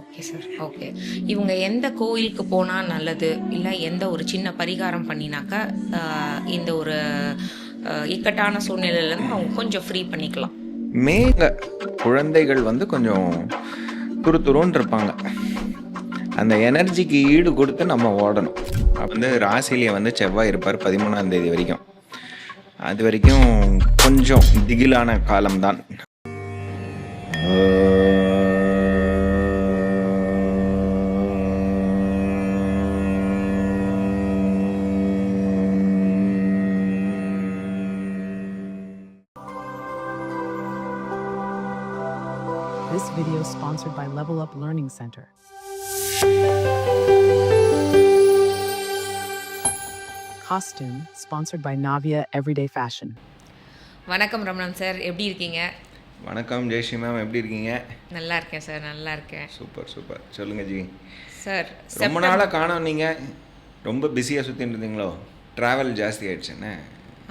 Okay sir okay இவங்க எந்த கோயிலுக்கு போனால் நல்லது? இல்லை எந்த ஒரு சின்ன பரிகாரம் பண்ணினாக்கா இந்த ஒரு இக்கட்டான சூழ்நிலையிலேருந்து அவங்க கொஞ்சம் ஃப்ரீ பண்ணிக்கலாம். மேக குழந்தைகள் வந்து கொஞ்சம் துரு துருன்னு இருப்பாங்க அந்த எனர்ஜிக்கு ஈடு கொடுத்து நம்ம ஓடணும். வந்து ராசிலேயே வந்து செவ்வாய் இருப்பார் பதிமூணாம் தேதி வரைக்கும். அது வரைக்கும் கொஞ்சம் திகிலான காலம்தான். Is sponsored by Level Up Learning Center. Costume sponsored by Navia Everyday Fashion. வணக்கம் ரமணன் சார் எப்படி இருக்கீங்க? வணக்கம் ஜெயஸ்ரீ மேம் எப்படி இருக்கீங்க? நல்லா இருக்கேன் சார் நல்லா இருக்கேன். சூப்பர் சூப்பர் சொல்லுங்க ஜி. சார் ரொம்ப நாளாக காணோம் நீங்கள் ரொம்ப பிஸியாக சுற்றிட்டு இருந்தீங்களோ? ட்ராவல் ஜாஸ்தி ஆயிடுச்சுன்னு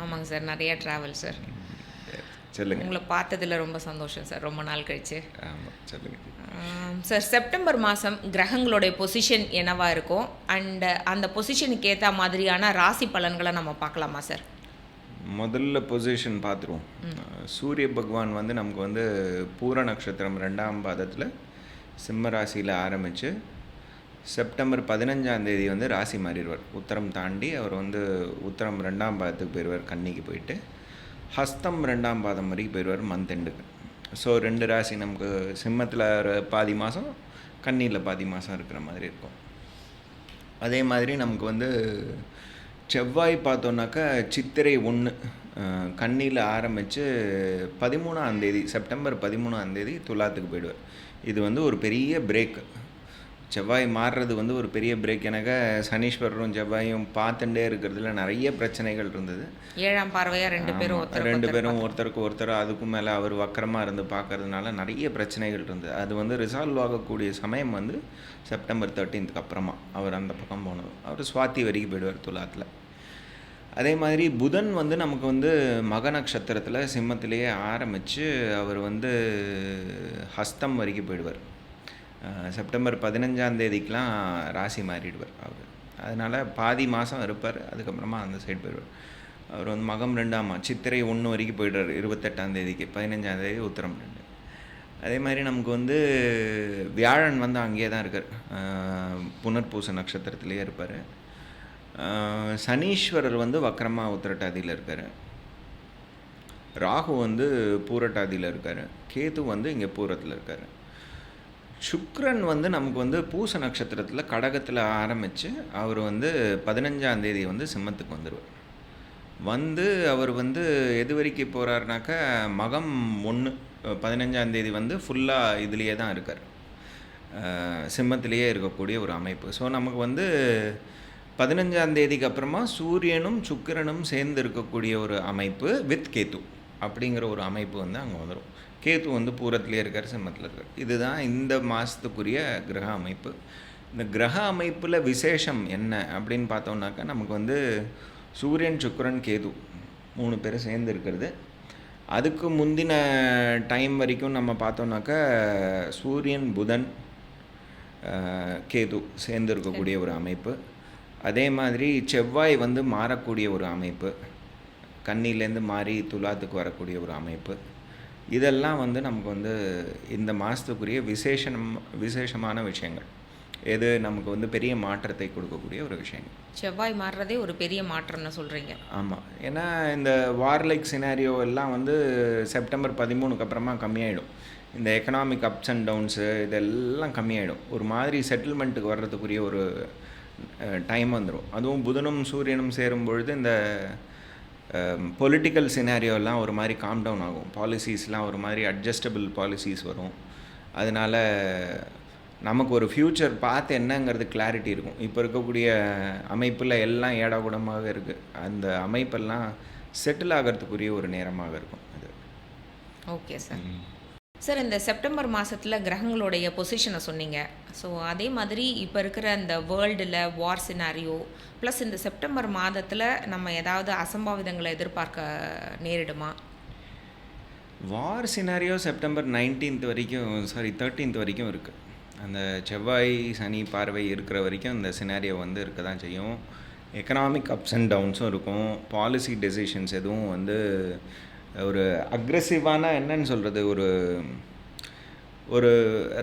ஆமாங்க சார் நிறைய ட்ராவல் சார் சொல்லுங்க. உங்களை பார்த்ததுல ரொம்ப சந்தோஷம் சார். ரொம்ப நாள் கழிச்சு. ஆமாம் சொல்லுங்க. ஜி ஆம், சார் செப்டம்பர் மாதம் கிரகங்களுடைய பொசிஷன் என்னவா இருக்கும்? அண்ட் அந்த பொசிஷனுக்கு ஏற்ற மாதிரியான ராசி பலன்களை நம்ம பார்க்கலாமா சார்? முதல்ல பொசிஷன் பார்த்துருவோம். சூரிய பகவான் வந்து நமக்கு வந்து பூர நட்சத்திரம் ரெண்டாம் பாதத்தில் சிம்ம ராசியில் ஆரம்பித்து செப்டம்பர் பதினஞ்சாம் தேதி வந்து ராசி மாறிடுவார். உத்தரம் தாண்டி அவர் வந்து உத்தரம் ரெண்டாம் பாதத்துக்கு போயிடுவார் கன்னிக்கு போயிட்டு. ஹஸ்தம் ரெண்டாம் பாதம் வரைக்கும் போயிடுவார் மந்த் எண்டுக்கு ஸோ ரெண்டு ராசி நமக்கு சிம்மத்தில் பாதி மாதம் கண்ணியில் பாதி மாதம் இருக்கிற மாதிரி இருக்கும். அதே மாதிரி நமக்கு வந்து செவ்வாய் பார்த்தோன்னாக்கா சித்திரை ஒன்று கண்ணியில் ஆரம்பித்து பதிமூணாம் தேதி செப்டம்பர் பதிமூணாம் தேதி துலாத்துக்கு போயிடுவார். இது வந்து ஒரு பெரிய பிரேக் செவ்வாய் மாறுறது வந்து ஒரு பெரிய பிரேக் எனக்கு சனீஸ்வரரும் செவ்வாயும் பார்த்துட்டே இருக்கிறதுல நிறைய பிரச்சனைகள் இருந்தது. ஏழாம் பார்வையா ரெண்டு பேரும் ரெண்டு பேரும் ஒருத்தருக்கு ஒருத்தர் அதுக்கும் மேலே அவர் வக்கரமாக இருந்து பார்க்கறதுனால நிறைய பிரச்சனைகள் இருந்தது. அது வந்து ரிசால்வ் ஆகக்கூடிய சமயம் வந்து செப்டம்பர் தேர்ட்டீன்த்துக்கு அப்புறமா அவர் அந்த பக்கம் போனது. அவர் சுவாதி வரைக்கும் போயிடுவார் துலாத்தில். அதே மாதிரி புதன் வந்து நமக்கு வந்து மக நட்சத்திரத்தில் சிம்மத்திலேயே ஆரம்பித்து அவர் வந்து ஹஸ்தம் வரைக்கும் போயிடுவார். செப்டம்பர் பதினஞ்சாம் தேதிக்கெலாம் ராசி மாறிடுவார் அவர். அதனால் பாதி மாதம் இருப்பார் அதுக்கப்புறமா அந்த சைடு போயிடுவார். அவர் வந்து மகம் ரெண்டாம் சித்திரை ஒன்று வரைக்கும் போயிடுறாரு இருபத்தெட்டாம் தேதிக்கு பதினஞ்சாம் தேதி உத்தரம் ரெண்டு. அதே மாதிரி நமக்கு வந்து வியாழன் வந்து அங்கேயே தான் இருக்கார். புனர்பூச நட்சத்திரத்திலேயே இருப்பார். சனீஸ்வரர் வந்து வக்கரமாக உத்திரட்டாதியில் இருக்கார். ராகு வந்து பூரட்டாதியில் இருக்கார். கேது வந்து இங்கே பூரத்தில் இருக்கார். சுக்ரன் வந்து நமக்கு வந்து பூச நட்சத்திரத்தில் கடகத்தில் ஆரம்பித்து அவர் வந்து பதினஞ்சாம் தேதி வந்து சிம்மத்துக்கு வந்துடுவார் வந்து அவர் வந்து எது வரைக்கும் போகிறாருனாக்கா மகம் ஒன்று பதினஞ்சாம் தேதி வந்து ஃபுல்லாக இதுலேயே தான் இருக்கார். சிம்மத்திலேயே இருக்கக்கூடிய ஒரு அமைப்பு. ஸோ நமக்கு வந்து பதினஞ்சாம் தேதிக்கு அப்புறமா சூரியனும் சுக்கிரனும் சேர்ந்து இருக்கக்கூடிய ஒரு அமைப்பு வித் கேத்து. அப்படிங்கிற ஒரு அமைப்பு வந்து அங்கே வந்துடும் கேத்து வந்து பூரத்திலே இருக்கார் சிம்மத்தில் இருக்கார். இதுதான் இந்த மாதத்துக்குரிய கிரக அமைப்பு. இந்த கிரக அமைப்பில் விசேஷம் என்ன அப்படின்னு பார்த்தோம்னாக்கா நமக்கு வந்து சூரியன் சுக்கரன் கேது மூணு பேரும் சேர்ந்து இருக்கிறது. அதுக்கு முந்தின டைம் வரைக்கும் நம்ம பார்த்தோம்னாக்கா சூரியன் புதன் கேது சேர்ந்து இருக்கக்கூடிய ஒரு அமைப்பு. அதே மாதிரி செவ்வாய் வந்து மாறக்கூடிய ஒரு அமைப்பு. கன்னிலேருந்து மாறி துலாத்துக்கு வரக்கூடிய ஒரு அமைப்பு. இதெல்லாம் வந்து நமக்கு வந்து இந்த மாதத்துக்குரிய விசேஷம் விசேஷமான விஷயங்கள். எது நமக்கு வந்து பெரிய மாற்றத்தை கொடுக்கக்கூடிய ஒரு விஷயங்கள். செவ்வாய் மாறுறதே ஒரு பெரிய மாற்றம்னு சொல்றீங்க. ஆமாம் ஏன்னா இந்த வார்லைக் சினாரியோ எல்லாம் வந்து செப்டம்பர் பதிமூணுக்கு அப்புறமா கம்மியாயிடும். இந்த எக்கனாமிக் அப்ஸ் அண்ட் டவுன்ஸு இதெல்லாம் கம்மியாயிடும். ஒரு மாதிரி செட்டில்மெண்ட்டுக்கு வர்றதுக்குரிய ஒரு டைம் வந்துடும் அதுவும் புதனும் சூரியனும் சேரும் பொழுது இந்த பொலிட்டிக்கல் சினாரியோலாம் ஒரு மாதிரி காம் டவுன் ஆகும். பாலிசிஸ்லாம் ஒரு மாதிரி அட்ஜஸ்டபிள் பாலிசிஸ் வரும். அதனால் நமக்கு ஒரு ஃப்யூச்சர் பார்த்து என்னங்கிறது கிளாரிட்டி இருக்கும். இப்போ இருக்கக்கூடிய அமைப்பில் எல்லாம் ஏடாகுடமாக இருக்குது அந்த அமைப்பெல்லாம் செட்டில் ஆகிறதுக்குரிய ஒரு நேரமாக இருக்கும் அது. ஓகே சார் சார் இந்த செப்டம்பர் மாதத்தில் கிரகங்களுடைய பொசிஷனை சொன்னீங்க. ஸோ அதே மாதிரி இப்போ இருக்கிற இந்த வேர்ல்டில் வார் சினாரியோ ப்ளஸ் இந்த செப்டம்பர் மாதத்தில் நம்ம ஏதாவது அசம்பாவிதங்களை எதிர்பார்க்க நேரிடுமா? வார் சினாரியோ செப்டம்பர் நைன்டீன்த் வரைக்கும் சாரி தேர்ட்டீன்த் வரைக்கும் இருக்குது அந்த செவ்வாய் சனி பார்வை இருக்கிற வரைக்கும் இந்த சினாரியோ வந்து இருக்க தான் செய்யும். எக்கனாமிக் அப்ஸ் அண்ட் டவுன்ஸும் இருக்கும். பாலிசி டெசிஷன்ஸ் எதுவும் வந்து ஒரு அக்ரெசிவான என்னன்னு சொல்கிறது ஒரு ஒரு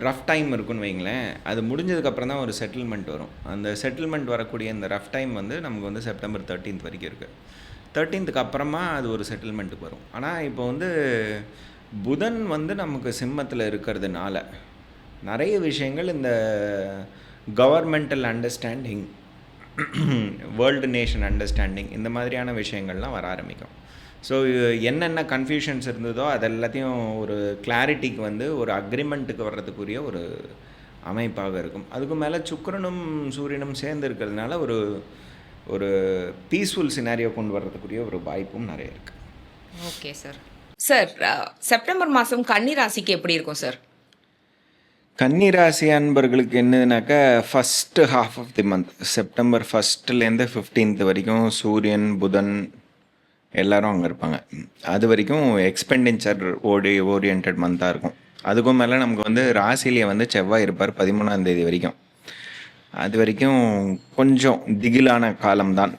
ரஃப் டைம் இருக்குன்னு வைங்களேன். அது முடிஞ்சதுக்கப்புறம் தான் ஒரு செட்டில்மெண்ட் வரும். அந்த செட்டில்மெண்ட் வரக்கூடிய இந்த ரஃப் டைம் வந்து நமக்கு வந்து செப்டம்பர் தேர்ட்டீன்த் வரைக்கும் இருக்குது தேர்ட்டீன்த்துக்கு அப்புறமா அது ஒரு செட்டில்மெண்ட்டுக்கு வரும். ஆனால் இப்போ வந்து புதன் வந்து நமக்கு சிம்மத்தில் இருக்கிறதுனால நிறைய விஷயங்கள் இந்த governmental understanding world nation understanding இந்த மாதிரியான விஷயங்கள்லாம் வர ஆரம்பிக்கும். ஸோ என்னென்ன கன்ஃபியூஷன்ஸ் இருந்ததோ அது எல்லாத்தையும் ஒரு கிளாரிட்டிக்கு வந்து ஒரு அக்ரிமெண்ட்டுக்கு வர்றதுக்குரிய ஒரு அமைப்பாக இருக்கும். அதுக்கு மேலே சுக்கிரனும் சூரியனும் சேர்ந்து இருக்கிறதுனால ஒரு ஒரு பீஸ்ஃபுல் சினாரியோ கொண்டு வர்றதுக்குரிய ஒரு வாய்ப்பும் நிறைய இருக்குது ஓகே சார் சார் செப்டம்பர் மாதம் கன்னி ராசிக்கு எப்படி இருக்கும் சார் கன்னிராசி அன்பர்களுக்கு என்னதுனாக்கா first half of the month September ஃபஸ்ட்லேருந்து ஃபிஃப்டீன்த் வரைக்கும் சூரியன் புதன் எல்லாரும் அங்கே இருப்பாங்க. அது வரைக்கும் எக்ஸ்பெண்டிச்சர் ஓடி ஓரியன்ட் மந்தாக இருக்கும். அதுக்கும் மேலே நமக்கு வந்து ராசிலேயே வந்து செவ்வாய் இருப்பார் பதிமூணாம் தேதி வரைக்கும். அது வரைக்கும் கொஞ்சம் திகிலான காலம்தான்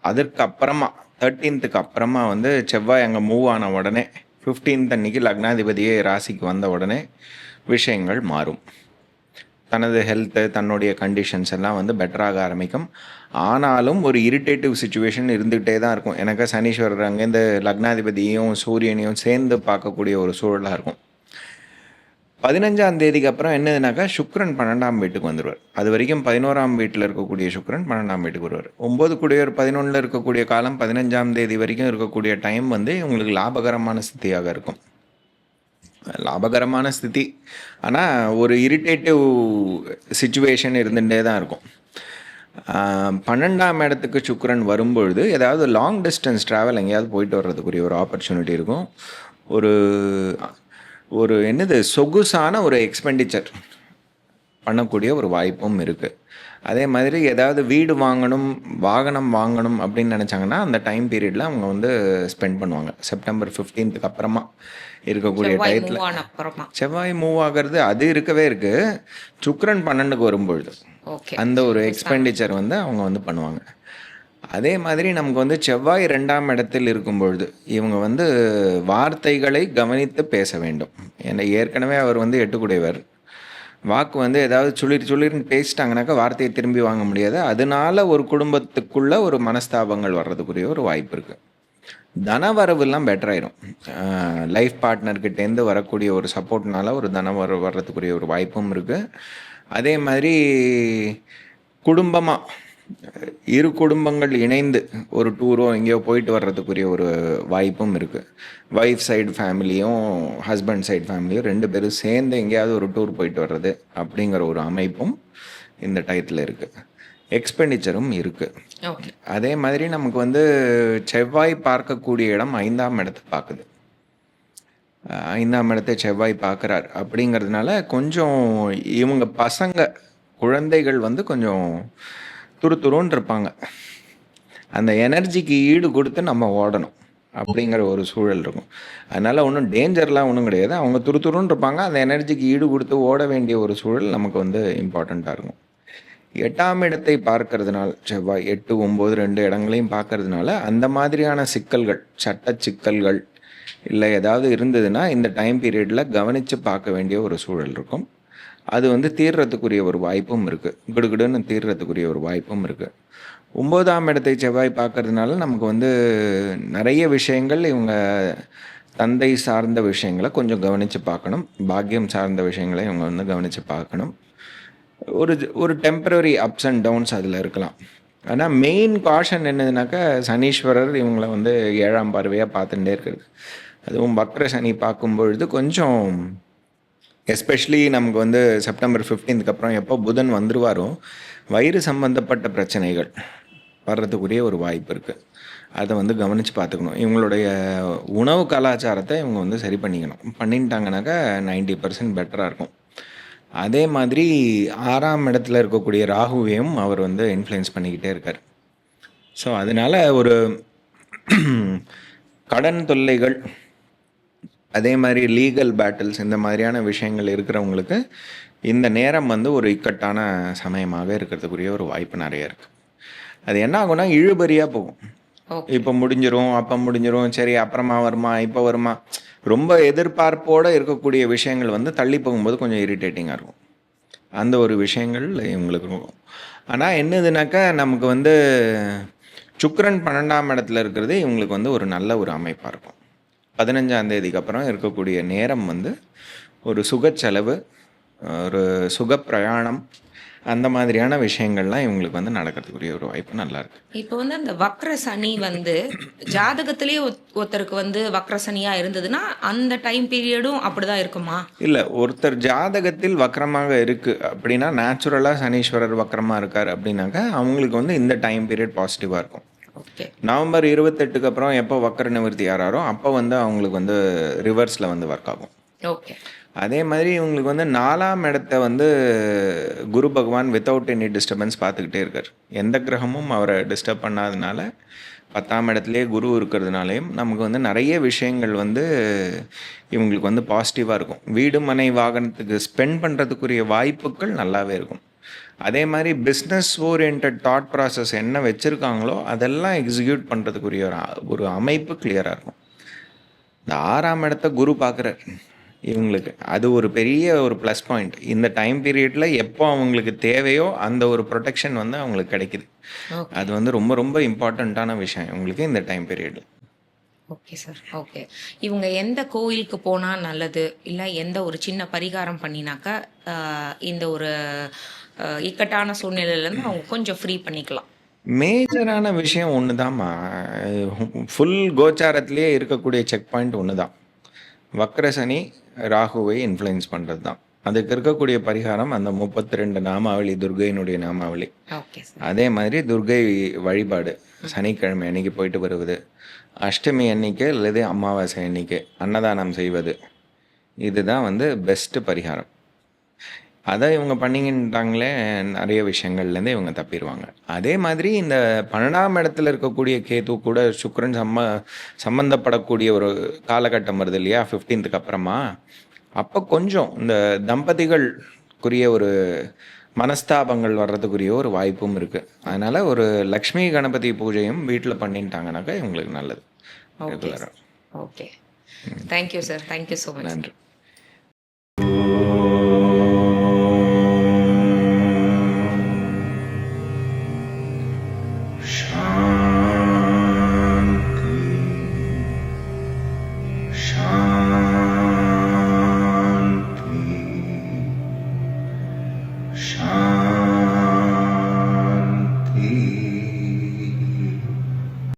அதற்கு அப்புறமா தேர்ட்டீன்த்துக்கு அப்புறமா வந்து செவ்வாய் அங்கே மூவ் ஆன உடனே ஃபிஃப்டீன்த் அன்னைக்கு லக்னாதிபதியே ராசிக்கு வந்த உடனே விஷயங்கள் மாறும். தனது ஹெல்த்து தன்னுடைய கண்டிஷன்ஸ் எல்லாம் வந்து பெட்டராக ஆரம்பிக்கும். ஆனாலும் ஒரு இரிட்டேட்டிவ் சுச்சுவேஷன் இருந்துகிட்டே தான் இருக்கும். எனக்கு சனீஸ்வரர் அங்கேருந்து லக்னாதிபதியும் சூரியனையும் சேர்ந்து பார்க்கக்கூடிய ஒரு சூழலாக இருக்கும். பதினஞ்சாம் தேதிக்கு அப்புறம் என்னதுனாக்கா சுக்ரன் பன்னெண்டாம் வீட்டுக்கு வந்துடுவார் அது வரைக்கும் பதினோராம் வீட்டில் இருக்கக்கூடிய சுக்ரன் பன்னெண்டாம் வீட்டுக்கு வருவார். ஒம்பது கூடியவர் பதினொன்றில் இருக்கக்கூடிய காலம் பதினஞ்சாம் தேதி வரைக்கும் இருக்கக்கூடிய டைம் வந்து உங்களுக்கு லாபகரமான ஸ்திதியாக இருக்கும். லாபகரமான ஸ்திதி. ஆனால் ஒரு இரிட்டேட்டிவ் சுச்சுவேஷன் இருந்துகிட்டே தான் இருக்கும். பன்னெண்டாம் இடத்துக்கு சுக்கரன் வரும்பொழுது ஏதாவது லாங் டிஸ்டன்ஸ் ட்ராவல் எங்கேயாவது போயிட்டு வர்றதுக்குரிய ஒரு ஆப்பர்ச்சுனிட்டி இருக்கும். ஒரு ஒரு என்னது சொகுசான ஒரு எக்ஸ்பெண்டிச்சர் பண்ணக்கூடிய ஒரு வாய்ப்பும் இருக்குது அதே மாதிரி ஏதாவது வீடு வாங்கணும் வாகனம் வாங்கணும் அப்படின்னு நினச்சாங்கன்னா அந்த டைம் பீரியடில் அவங்க வந்து ஸ்பெண்ட் பண்ணுவாங்க. செப்டம்பர் ஃபிஃப்டீன்த்துக்கு அப்புறமா இருக்கக்கூடிய டயத்தில் செவ்வாய் மூவ் ஆகிறது அது இருக்கவே இருக்கு. சுக்கிரன் பன்னெண்டுக்கு வரும்பொழுது ஓகே அந்த ஒரு எக்ஸ்பெண்டிச்சர் வந்து அவங்க வந்து பண்ணுவாங்க. அதே மாதிரி நமக்கு வந்து செவ்வாய் ரெண்டாம் இடத்தில் இருக்கும் பொழுது இவங்க வந்து வார்த்தைகளை கவனித்து பேச வேண்டும். ஏன்னா ஏற்கனவே அவர் வந்து எட்டுக்குடையவர். வாக்கு வந்து ஏதாவது சுளிர் சொல்லிட்டு பேசிட்டாங்கனாக்கா வார்த்தையை திரும்பி வாங்க முடியாது. அதனால ஒரு குடும்பத்துக்குள்ளே ஒரு மனஸ்தாபங்கள் வர்றதுக்குரிய ஒரு வாய்ப்பு இருக்குது தனவரவுலாம் பெட்டர் ஆயிரும் லைஃப் பார்ட்னர்கிட்டேருந்து வரக்கூடிய ஒரு சப்போர்ட்னால ஒரு தனவரவு வர்றதுக்குரிய ஒரு வாய்ப்பும் இருக்குது அதே மாதிரி குடும்பமாக இரு குடும்பங்கள் இணைந்து ஒரு டூரோ எங்கேயோ போயிட்டு வர்றதுக்குரிய ஒரு வாய்ப்பும் இருக்குது ஒய்ஃப் சைடு ஃபேமிலியும் ஹஸ்பண்ட் சைடு ஃபேமிலியும் ரெண்டு பேரும் சேர்ந்து எங்கேயாவது ஒரு டூர் போயிட்டு வர்றது அப்படிங்கிற ஒரு அமைப்பும் இந்த டயத்தில் இருக்குது எக்ஸ்பெண்டிச்சரும் இருக்குது அதே மாதிரி நமக்கு வந்து செவ்வாய் பார்க்கக்கூடிய இடம் ஐந்தாம் இடத்தை பார்க்குது. ஐந்தாம் இடத்தை செவ்வாய் பார்க்குறார் அப்படிங்கிறதுனால கொஞ்சம் இவங்க பசங்க குழந்தைகள் வந்து கொஞ்சம் துரு துருன்னு இருப்பாங்க அந்த எனர்ஜிக்கு ஈடு கொடுத்து நம்ம ஓடணும் அப்படிங்கிற ஒரு சூழல் இருக்கும். அதனால் ஒன்றும் டேஞ்சர்லாம் ஒன்றும் கிடையாது. அவங்க துருத்துருன்னு இருப்பாங்க அந்த எனர்ஜிக்கு ஈடு கொடுத்து ஓட வேண்டிய ஒரு சூழல் நமக்கு வந்து இம்பார்ட்டண்ட்டாக இருக்கும். எட்டாம் இடத்தை பார்க்கறதுனால செவ்வாய் எட்டு ஒம்பது ரெண்டு இடங்களையும் பார்க்கறதுனால அந்த மாதிரியான சிக்கல்கள் சட்ட சிக்கல்கள் இல்லை ஏதாவது இருந்ததுன்னா இந்த டைம் பீரியடில் கவனித்து பார்க்க வேண்டிய ஒரு சூழல் இருக்கும். அது வந்து தீர்றதுக்குரிய ஒரு வாய்ப்பும் இருக்குது கிடுகிடுன்னு தீர்றதுக்குரிய ஒரு வாய்ப்பும் இருக்குது ஒம்போதாம் இடத்தை செவ்வாய் பார்க்கறதுனால நமக்கு வந்து நிறைய விஷயங்கள் இவங்க தந்தை சார்ந்த விஷயங்களை கொஞ்சம் கவனித்து பார்க்கணும். பாக்கியம் சார்ந்த விஷயங்களை இவங்க வந்து கவனித்து பார்க்கணும். ஒரு ஒரு டெம்பரரி அப்ஸ் அண்ட் டவுன்ஸ் அதில் இருக்கலாம். ஆனால் மெயின் காஷன் என்னதுனாக்கா சனீஸ்வரர் இவங்கள வந்து ஏழாம் பார்வையாக பார்த்துட்டே இருக்கிறது அதுவும் வக்ர சனி பார்க்கும் பொழுது கொஞ்சம் எஸ்பெஷலி நமக்கு வந்து செப்டம்பர் ஃபிஃப்டீன்த்துக்கு அப்புறம் எப்போ புதன் வந்துருவாரோ வயிறு சம்பந்தப்பட்ட பிரச்சனைகள் வர்றதுக்குரிய ஒரு வாய்ப்பு இருக்குது அதை வந்து கவனித்து பார்த்துக்கணும். இவங்களுடைய உணவு கலாச்சாரத்தை இவங்க வந்து சரி பண்ணிக்கணும். பண்ணிட்டாங்கனாக்கா நைன்டி பர்சன்ட் பெட்டராக இருக்கும். அதே மாதிரி ஆறாம் இடத்துல இருக்கக்கூடிய ராகுவையும் அவர் வந்து இன்ஃப்ளூயன்ஸ் பண்ணிக்கிட்டே இருக்கார். ஸோ அதனால் ஒரு கடன் தொல்லைகள் அதே மாதிரி லீகல் பேட்டில்ஸ் இந்த மாதிரியான விஷயங்கள் இருக்கிறவங்களுக்கு இந்த நேரம் வந்து ஒரு இக்கட்டான சமயமாக இருக்கிறதுக்குரிய ஒரு வாய்ப்பு நிறைய இருக்குது அது என்ன ஆகும்னா இழுபறியாக போகும். இப்போ முடிஞ்சிரும் அப்போ முடிஞ்சிரும் சரி அப்புறமா வருமா இப்போ வருமா. ரொம்ப எதிர்பார்ப்போடு இருக்கக்கூடிய விஷயங்கள் வந்து தள்ளி போகும்போது கொஞ்சம் இரிட்டேட்டிங்காக இருக்கும். அந்த ஒரு விஷயங்கள் இவங்களுக்கு இருக்கும். ஆனால் என்னதுனாக்கா நமக்கு வந்து சுக்கிரன் பன்னெண்டாம் இடத்துல இருக்கிறது இவங்களுக்கு வந்து ஒரு நல்ல ஒரு அமைப்பாக இருக்கும். பதினஞ்சாம் தேதிக்கு அப்புறம் இருக்கக்கூடிய நேரம் வந்து ஒரு சுகச்செலவு ஒரு சுக பிரயாணம் அந்த மாதிரியான விஷயங்கள்லாம் இவங்களுக்கு வந்து நடக்கிறதுக்குரிய ஒரு வாய்ப்பு நல்லா இருக்கு இப்போ வந்து அந்த வக்ர சனி வந்து ஜாதகத்திலேயே ஒருத்தருக்கு வந்து வக்ர சனியா இருந்ததுன்னா அந்த டைம் பீரியடும் அப்படிதான் இருக்குமா? இல்லை ஒருத்தர் ஜாதகத்தில் வக்கரமாக இருக்குது அப்படின்னா நேச்சுரலாக சனீஸ்வரர் வக்கரமாக இருக்கார் அப்படின்னாக்கா அவங்களுக்கு வந்து இந்த டைம் பீரியட் பாசிட்டிவாக இருக்கும். நவம்பர் இருபத்தெட்டுக்கு அப்புறம் எப்போ வக்கர நிவர்த்தி ஆறாரோ அப்போ வந்து அவங்களுக்கு வந்து ரிவர்ஸில் வந்து ஒர்க் ஆகும். ஓகே அதே மாதிரி இவங்களுக்கு வந்து நாலாம் இடத்த வந்து குரு பகவான் வித்தவுட் எனி டிஸ்டர்பன்ஸ் பார்த்துக்கிட்டே இருக்கார். எந்த கிரகமும் அவரை டிஸ்டர்ப் பண்ணாதனால பத்தாம் இடத்துலேயே குரு இருக்கிறதுனாலையும் நமக்கு வந்து நிறைய விஷயங்கள் வந்து இவங்களுக்கு வந்து பாசிட்டிவாக இருக்கும். வீடு மனை வாகனத்துக்கு ஸ்பெண்ட் பண்ணுறதுக்குரிய வாய்ப்புகள் நல்லாவே இருக்கும். அதே மாதிரி பிஸ்னஸ் ஓரியன்ட் தாட் ப்ராசஸ் என்ன வச்சுருக்காங்களோ அதெல்லாம் எக்ஸிக்யூட் பண்ணுறதுக்குரிய ஒரு ஒரு அமைப்பு கிளியராக இருக்கும். இந்த ஆறாம் இடத்த குரு பார்க்குறார். இவங்களுக்கு அது ஒரு பெரிய ஒரு ப்ளஸ் பாயிண்ட் இந்த டைம் பீரியடில் எப்போ அவங்களுக்கு தேவையோ அந்த ஒரு ப்ரொடெக்ஷன் வந்து அவங்களுக்கு கிடைக்குது. அது வந்து ரொம்ப ரொம்ப இம்பார்ட்டண்ட்டான விஷயம் இவங்களுக்கு இந்த டைம் பீரியடில் ஓகே சார் ஓகே இவங்க எந்த கோயிலுக்கு போனால் நல்லது? இல்லை எந்த ஒரு சின்ன பரிகாரம் பண்ணினாக்கா இந்த ஒரு இக்கட்டான சூழ்நிலையிலேருந்து அவங்க கொஞ்சம் ஃப்ரீ பண்ணிக்கலாம். மேஜரான விஷயம் ஒன்று தான்மா ஃபுல் கோச்சாரத்திலேயே இருக்கக்கூடிய செக் பாயிண்ட் ஒன்று தான் வக்ரசனி ராகுவை இன்ஃப்ளூயன்ஸ் பண்ணுறது தான் அதுக்கு இருக்கக்கூடிய பரிகாரம் அந்த முப்பத்தி ரெண்டு நாமாவளி துர்கையினுடைய நாமாவளி. அதே மாதிரி துர்கை வழிபாடு. சனிக்கிழமை அன்னைக்கு போயிட்டு வருவது. அஷ்டமி அன்னைக்கு அல்லது அமாவாசை அன்னைக்கு அன்னதானம் செய்வது. இதுதான் வந்து பெஸ்ட்டு பரிகாரம். அதை இவங்க பண்ணிக்கிட்டாங்களே நிறைய விஷயங்கள்லேருந்து இவங்க தப்பிடுவாங்க. அதே மாதிரி இந்த பன்னெண்டாம் இடத்துல இருக்கக்கூடிய கேது கூட சுக்கிரன் சம்ம சம்மந்தப்படக்கூடிய ஒரு காலகட்டம் வருது இல்லையா ஃபிஃப்டீன்த்துக்கு அப்புறமா அப்போ கொஞ்சம் இந்த தம்பதிகளுக்குரிய ஒரு மனஸ்தாபங்கள் வர்றதுக்குரிய ஒரு வாய்ப்பும் இருக்குது அதனால் ஒரு லக்ஷ்மி கணபதி பூஜையும் வீட்டில் பண்ணிட்டாங்கனாக்கா இவங்களுக்கு நல்லது. Okay thank you sir thank you so much நன்றி.